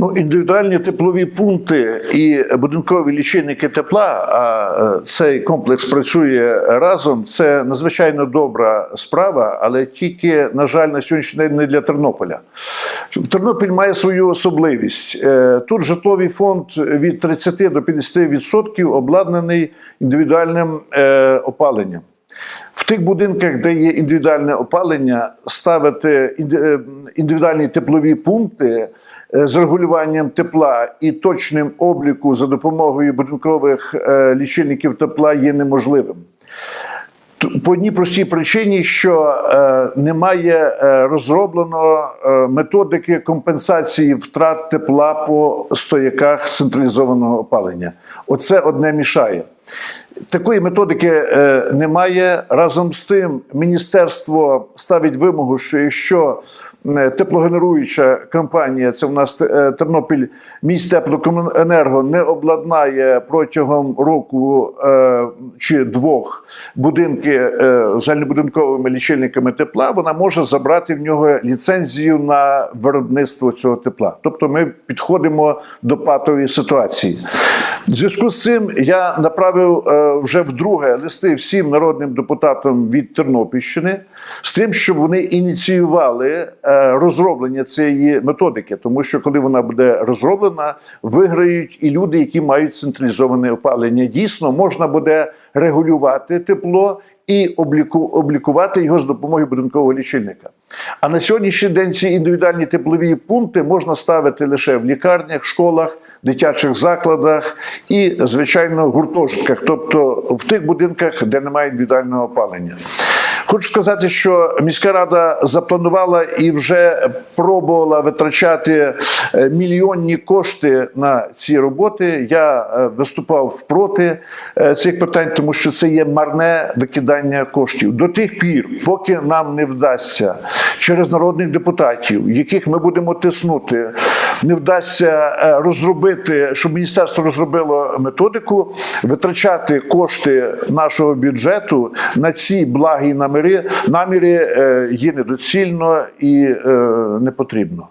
Ну, індивідуальні теплові пункти і будинкові лічильники тепла, а е, цей комплекс працює разом. Це надзвичайно добра справа, але тільки, на жаль, на сьогоднішній день не для Тернополя. Тернопіль має свою особливість. Е, Тут житловий фонд від 30 до 50% обладнаний індивідуальним е, опаленням. В тих будинках, де є індивідуальне опалення, ставити е, індивідуальні теплові пункти е, з регулюванням тепла і точним обліку за допомогою будинкових е, лічильників тепла є неможливим. По одній простій причині, що е, немає е, розроблено е, методики компенсації втрат тепла по стояках централізованого опалення. Оце одне мішає. Такої методики е, немає. Разом з тим, міністерство ставить вимогу, що якщо теплогенеруюча компанія, це в нас е, Тернопіль міст теплокомуненерго, не обладнає протягом року е, чи двох будинки е, загальнобудинковими лічильниками тепла, вона може забрати в нього ліцензію на виробництво цього тепла. Тобто ми підходимо до патової ситуації. В зв'язку з цим я направив е, вже вдруге листи всім народним депутатам від Тернопільщини з тим, щоб вони ініціювали е, розроблення цієї методики, тому що коли вона буде розроблена, виграють і люди, які мають централізоване опалення. Дійсно, можна буде регулювати тепло. І облікувати його з допомогою будинкового лічильника. А на сьогоднішній день ці індивідуальні теплові пункти можна ставити лише в лікарнях, школах, дитячих закладах і, звичайно, гуртожитках, тобто в тих будинках, де немає індивідуального опалення. Хочу сказати, що міська рада запланувала і вже пробувала витрачати е, мільйонні кошти на ці роботи. Я е, виступав проти е, цих питань, тому що це є марне викидання коштів. До тих пір, поки нам не вдасться через народних депутатів, яких ми будемо тиснути, не вдасться е, розробити, щоб міністерство розробило методику, витрачати кошти нашого бюджету на ці благі наміри, наміри е, є недоцільно і е, не потрібно.